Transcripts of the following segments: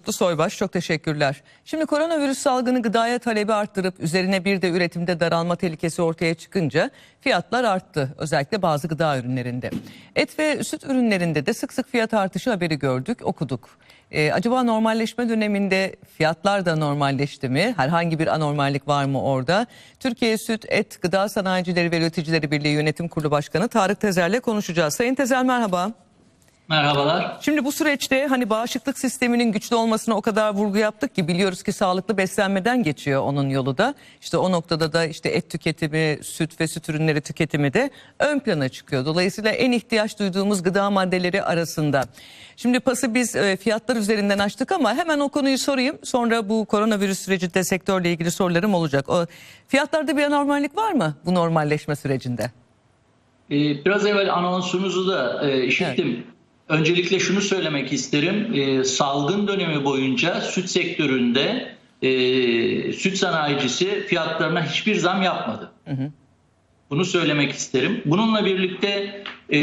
Mutlu Soybaş çok teşekkürler. Şimdi koronavirüs salgını gıdaya talebi arttırıp üzerine bir de üretimde daralma tehlikesi ortaya çıkınca fiyatlar arttı. Özellikle bazı gıda ürünlerinde. Et ve süt ürünlerinde de sık sık fiyat artışı haberi gördük, okuduk. Ee, acaba normalleşme döneminde fiyatlar da normalleşti mi? Herhangi bir anormallik var mı orada? Türkiye Süt, Et, Gıda Sanayicileri ve Üreticileri Birliği Yönetim Kurulu Başkanı Tarık Tezer'le konuşacağız. Sayın Tezer merhaba. Merhabalar. Şimdi bu süreçte hani bağışıklık sisteminin güçlü olmasına o kadar vurgu yaptık ki biliyoruz ki sağlıklı beslenmeden geçiyor onun yolu da. İşte o noktada da işte et tüketimi, süt ve süt ürünleri tüketimi de ön plana çıkıyor. Dolayısıyla en ihtiyaç duyduğumuz gıda maddeleri arasında. Şimdi pası biz e, fiyatlar üzerinden açtık ama hemen o konuyu sorayım. Sonra bu koronavirüs sürecinde sektörle ilgili sorularım olacak. O fiyatlarda bir anormallik var mı bu normalleşme sürecinde? Ee, biraz evvel anonsunuzu da e, işittim. Öncelikle şunu söylemek isterim. Ee, salgın dönemi boyunca süt sektöründe e, süt sanayicisi fiyatlarına hiçbir zam yapmadı. Bunu söylemek isterim. Bununla birlikte e,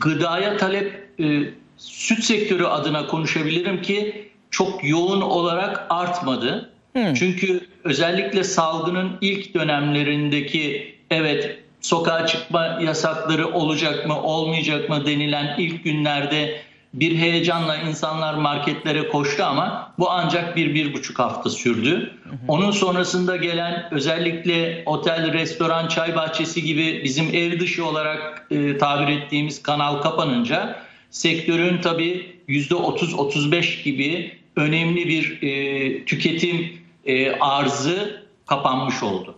gıdaya talep e, süt sektörü adına konuşabilirim ki çok yoğun olarak artmadı. Çünkü özellikle salgının ilk dönemlerindeki evet sokağa çıkma yasakları olacak mı olmayacak mı denilen ilk günlerde bir heyecanla insanlar marketlere koştu ama bu ancak bir, bir buçuk hafta sürdü. Onun sonrasında gelen özellikle otel, restoran, çay bahçesi gibi bizim ev dışı olarak e, tabir ettiğimiz kanal kapanınca sektörün tabii %30-35 gibi önemli bir e, tüketim e, arzı kapanmış oldu.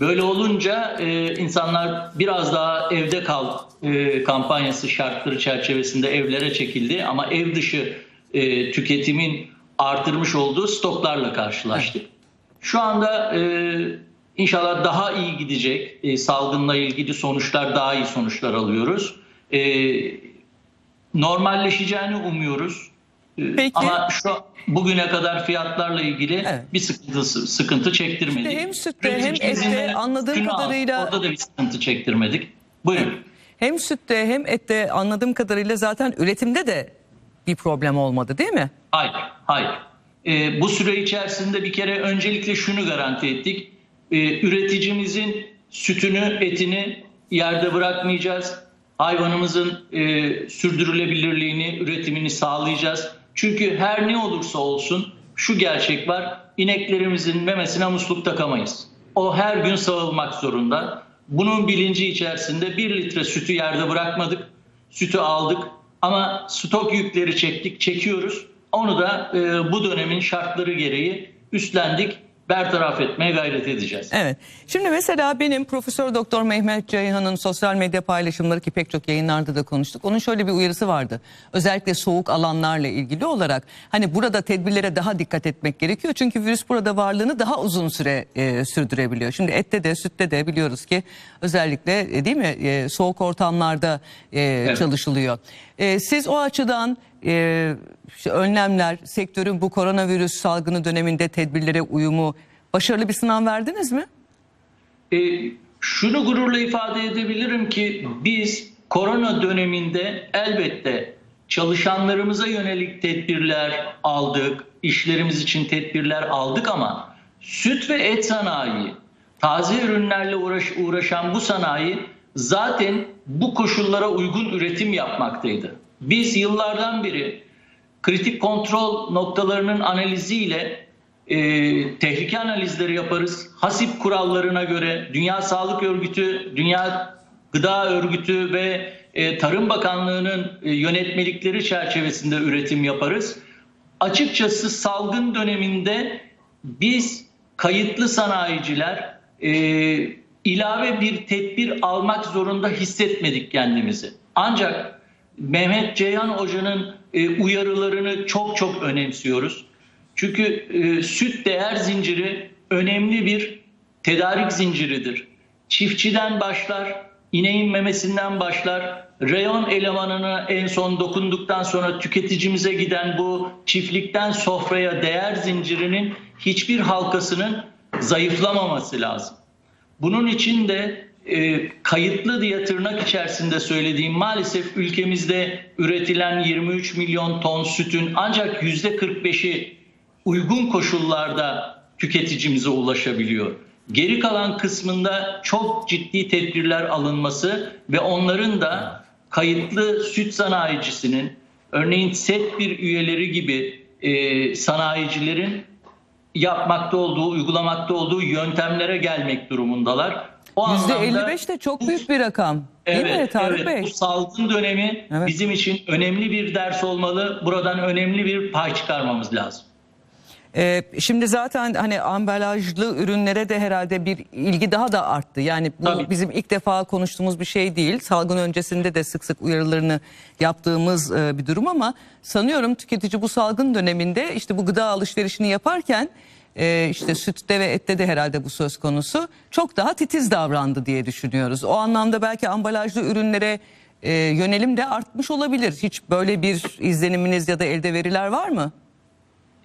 Böyle olunca e, insanlar biraz daha evde kal e, kampanyası şartları çerçevesinde evlere çekildi ama ev dışı e, tüketimin artırmış olduğu stoklarla karşılaştık. Şu anda e, inşallah daha iyi gidecek. E, salgınla ilgili sonuçlar daha iyi sonuçlar alıyoruz. E, normalleşeceğini umuyoruz. Peki. Ama şu bugüne kadar fiyatlarla ilgili Evet. bir sıkıntı sıkıntı çektirmedik. İşte hem sütte hem ette anladığım kadarıyla- orada da bir sıkıntı çektirmedik. Buyurun. Hem sütte hem ette anladığım kadarıyla zaten üretimde de bir problem olmadı değil mi? Hayır, hayır. Ee, bu süre içerisinde bir kere öncelikle şunu garanti ettik. Ee, üreticimizin sütünü, etini yerde bırakmayacağız. Hayvanımızın e, sürdürülebilirliğini, üretimini sağlayacağız. Çünkü her ne olursa olsun şu gerçek var. İneklerimizin memesine musluk takamayız. O her gün sağılmak zorunda. Bunun bilinci içerisinde bir litre sütü yerde bırakmadık. Sütü aldık ama stok yükleri çektik, çekiyoruz. Onu da e, bu dönemin şartları gereği üstlendik, bertaraf etmeye gayret edeceğiz. Evet. Şimdi mesela benim Profesör Doktor Mehmet Ceyhan'ın sosyal medya paylaşımları ki pek çok yayınlarda da konuştuk. Onun şöyle bir uyarısı vardı. Özellikle soğuk alanlarla ilgili olarak hani burada tedbirlere daha dikkat etmek gerekiyor. Çünkü virüs burada varlığını daha uzun süre e, sürdürebiliyor. Şimdi ette de sütte de biliyoruz ki özellikle e, değil mi e, soğuk ortamlarda e, çalışılıyor. E, siz o açıdan e, işte önlemler, sektörün bu koronavirüs salgını döneminde tedbirlere uyumu başarılı bir sınav verdiniz mi? E, şunu gururla ifade edebilirim ki biz korona döneminde elbette çalışanlarımıza yönelik tedbirler aldık, işlerimiz için tedbirler aldık ama süt ve et sanayi, taze ürünlerle uğraş, uğraşan bu sanayi zaten bu koşullara uygun üretim yapmaktaydı. Biz yıllardan beri kritik kontrol noktalarının analiziyle e, tehlike analizleri yaparız. Hasip kurallarına göre Dünya Sağlık Örgütü, Dünya Gıda Örgütü ve e, Tarım Bakanlığı'nın e, yönetmelikleri çerçevesinde üretim yaparız. Açıkçası salgın döneminde biz kayıtlı sanayiciler e, ilave bir tedbir almak zorunda hissetmedik kendimizi. Ancak Mehmet Ceyhan Hoca'nın e, uyarılarını çok çok önemsiyoruz. Çünkü e, süt değer zinciri önemli bir tedarik zinciridir. Çiftçiden başlar, ineğin memesinden başlar, reyon elemanına en son dokunduktan sonra tüketicimize giden bu çiftlikten sofraya değer zincirinin hiçbir halkasının zayıflamaması lazım. Bunun için de e, kayıtlı diye tırnak içerisinde söylediğim maalesef ülkemizde üretilen 23 milyon ton sütün ancak yüzde 45'i uygun koşullarda tüketicimize ulaşabiliyor. Geri kalan kısmında çok ciddi tedbirler alınması ve onların da kayıtlı süt sanayicisinin örneğin set bir üyeleri gibi e, sanayicilerin yapmakta olduğu, uygulamakta olduğu yöntemlere gelmek durumundalar. Anlamda %55 de çok büyük bir rakam. Değil mi Evet, Tarık evet. Bey? Bu salgın dönemi Evet. bizim için önemli bir ders olmalı. Buradan önemli bir pay çıkarmamız lazım. Ee, şimdi zaten hani ambalajlı ürünlere de herhalde bir ilgi daha da arttı. Yani bu Tabii. bizim ilk defa konuştuğumuz bir şey değil. Salgın öncesinde de sık sık uyarılarını yaptığımız e, bir durum ama sanıyorum tüketici bu salgın döneminde işte bu gıda alışverişini yaparken e, işte sütte ve ette de herhalde bu söz konusu çok daha titiz davrandı diye düşünüyoruz. O anlamda belki ambalajlı ürünlere e, yönelim de artmış olabilir. Hiç böyle bir izleniminiz ya da elde veriler var mı?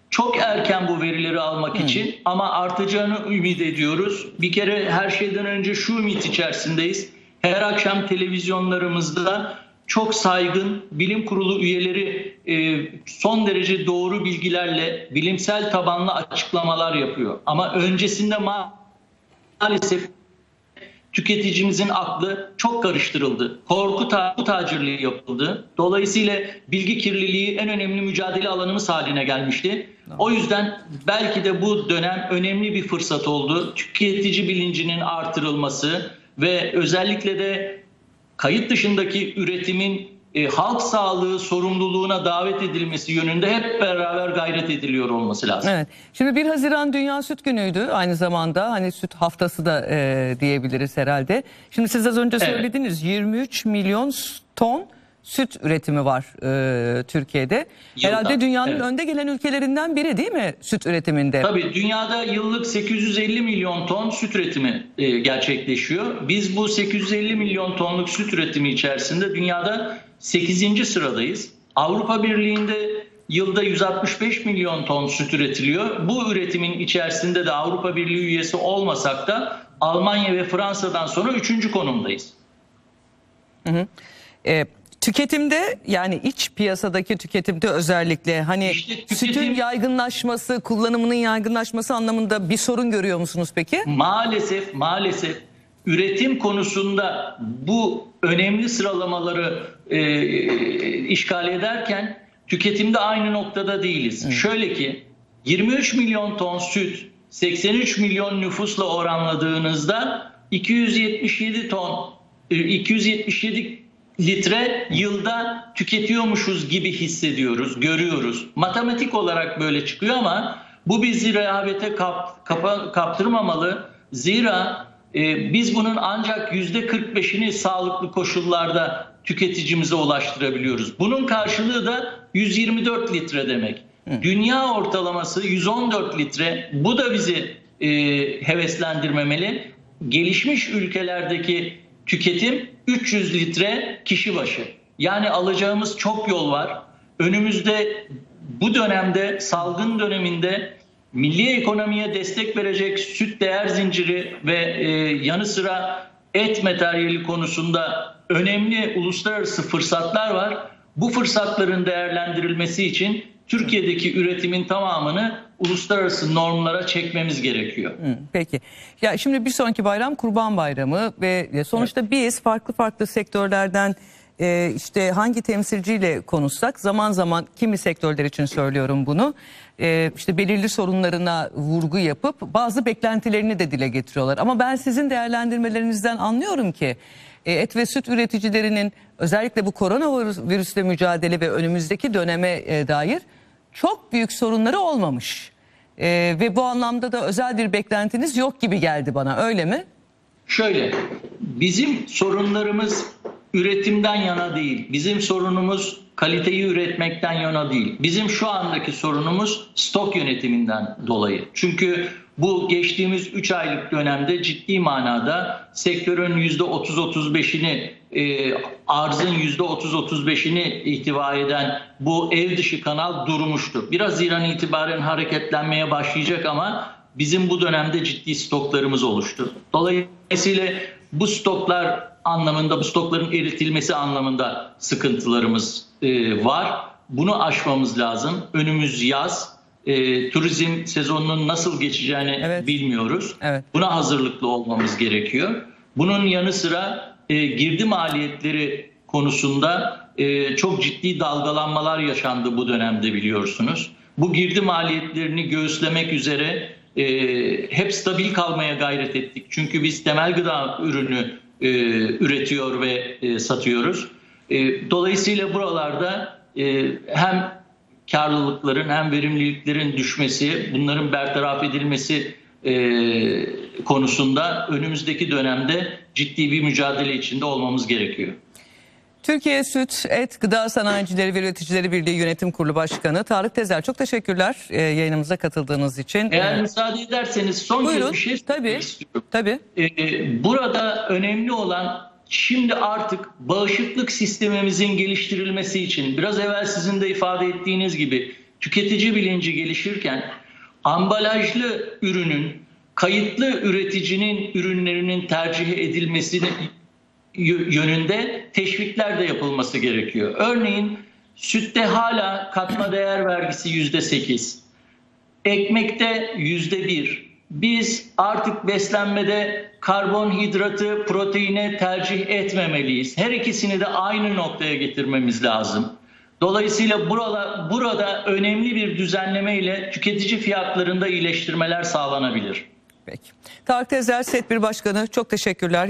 Çok erken bu verileri almak için ama artacağını ümit ediyoruz. Bir kere her şeyden önce şu ümit içerisindeyiz. Her akşam televizyonlarımızda çok saygın bilim kurulu üyeleri e, son derece doğru bilgilerle bilimsel tabanlı açıklamalar yapıyor. Ama öncesinde ma- maalesef tüketicimizin aklı çok karıştırıldı. Korku ta- tacirliği yapıldı. Dolayısıyla bilgi kirliliği en önemli mücadele alanımız haline gelmişti. O yüzden belki de bu dönem önemli bir fırsat oldu. Tüketici bilincinin artırılması ve özellikle de kayıt dışındaki üretimin e, halk sağlığı sorumluluğuna davet edilmesi yönünde hep beraber gayret ediliyor olması lazım. Evet. Şimdi 1 Haziran Dünya Süt Günü'ydü aynı zamanda. Hani süt haftası da e, diyebiliriz herhalde. Şimdi siz az önce Evet. söylediniz 23 milyon ton süt üretimi var e, Türkiye'de. Yılda, Herhalde dünyanın evet. önde gelen ülkelerinden biri değil mi süt üretiminde? Tabii dünyada yıllık 850 milyon ton süt üretimi e, gerçekleşiyor. Biz bu 850 milyon tonluk süt üretimi içerisinde dünyada 8. sıradayız. Avrupa Birliği'nde yılda 165 milyon ton süt üretiliyor. Bu üretimin içerisinde de Avrupa Birliği üyesi olmasak da Almanya ve Fransa'dan sonra 3. konumdayız. E, tüketimde yani iç piyasadaki tüketimde özellikle hani İşte tüketim- sütün yaygınlaşması, kullanımının yaygınlaşması anlamında bir sorun görüyor musunuz peki? Maalesef maalesef üretim konusunda bu önemli sıralamaları e, işgal ederken tüketimde aynı noktada değiliz. Şöyle ki 23 milyon ton süt 83 milyon nüfusla oranladığınızda 277 ton e, 277 litre yılda tüketiyormuşuz gibi hissediyoruz, görüyoruz. Matematik olarak böyle çıkıyor ama bu bizi rehavete kap, kapa- kaptırmamalı. Zira e, biz bunun ancak yüzde 45'ini sağlıklı koşullarda tüketicimize ulaştırabiliyoruz. Bunun karşılığı da 124 litre demek. Dünya ortalaması 114 litre. Bu da bizi e, heveslendirmemeli. Gelişmiş ülkelerdeki tüketim 300 litre kişi başı. Yani alacağımız çok yol var. Önümüzde bu dönemde salgın döneminde milli ekonomiye destek verecek süt değer zinciri ve e, yanı sıra et materyali konusunda önemli uluslararası fırsatlar var. Bu fırsatların değerlendirilmesi için Türkiye'deki üretimin tamamını uluslararası normlara çekmemiz gerekiyor. Peki. Ya şimdi bir sonraki bayram Kurban Bayramı ve sonuçta biz farklı farklı sektörlerden e, işte hangi temsilciyle konuşsak zaman zaman kimi sektörler için söylüyorum bunu e, işte belirli sorunlarına vurgu yapıp bazı beklentilerini de dile getiriyorlar. Ama ben sizin değerlendirmelerinizden anlıyorum ki e, et ve süt üreticilerinin özellikle bu koronavirüsle mücadele ve önümüzdeki döneme e, dair çok büyük sorunları olmamış. Ee, ve bu anlamda da özel bir beklentiniz yok gibi geldi bana öyle mi? Şöyle, bizim sorunlarımız üretimden yana değil. Bizim sorunumuz kaliteyi üretmekten yana değil. Bizim şu andaki sorunumuz stok yönetiminden dolayı. Çünkü bu geçtiğimiz 3 aylık dönemde ciddi manada sektörün %30-35'ini e, arzın %30-35'ini ihtiva eden bu ev dışı kanal durmuştu. Biraz Haziran itibaren hareketlenmeye başlayacak ama bizim bu dönemde ciddi stoklarımız oluştu. Dolayısıyla bu stoklar anlamında, bu stokların eritilmesi anlamında sıkıntılarımız e, var. Bunu aşmamız lazım. Önümüz yaz. E, turizm sezonunun nasıl geçeceğini Evet. bilmiyoruz. Evet. Buna hazırlıklı olmamız gerekiyor. Bunun yanı sıra e, girdi maliyetleri konusunda e, çok ciddi dalgalanmalar yaşandı bu dönemde biliyorsunuz. Bu girdi maliyetlerini göğüslemek üzere e, hep stabil kalmaya gayret ettik. Çünkü biz temel gıda ürünü e, üretiyor ve e, satıyoruz. E, dolayısıyla buralarda e, hem karlılıkların hem verimliliklerin düşmesi, bunların bertaraf edilmesi e, konusunda önümüzdeki dönemde ciddi bir mücadele içinde olmamız gerekiyor. Türkiye Süt, Et, Gıda Sanayicileri ve Üreticileri Birliği Yönetim Kurulu Başkanı Tarık Tezer çok teşekkürler e, yayınımıza katıldığınız için. Eğer E, müsaade ederseniz son Buyurun. kez bir şey Tabii. istiyorum. Tabii. Ee, burada önemli olan şimdi artık bağışıklık sistemimizin geliştirilmesi için biraz evvel sizin de ifade ettiğiniz gibi tüketici bilinci gelişirken ambalajlı ürünün kayıtlı üreticinin ürünlerinin tercih edilmesini yö- yönünde teşvikler de yapılması gerekiyor. Örneğin sütte hala katma değer vergisi yüzde sekiz. Ekmekte yüzde bir. Biz artık beslenmede karbonhidratı proteine tercih etmemeliyiz. Her ikisini de aynı noktaya getirmemiz lazım. Dolayısıyla burada, burada önemli bir düzenleme ile tüketici fiyatlarında iyileştirmeler sağlanabilir. Peki. Tarık Tezer, Setbir Başkanı çok teşekkürler.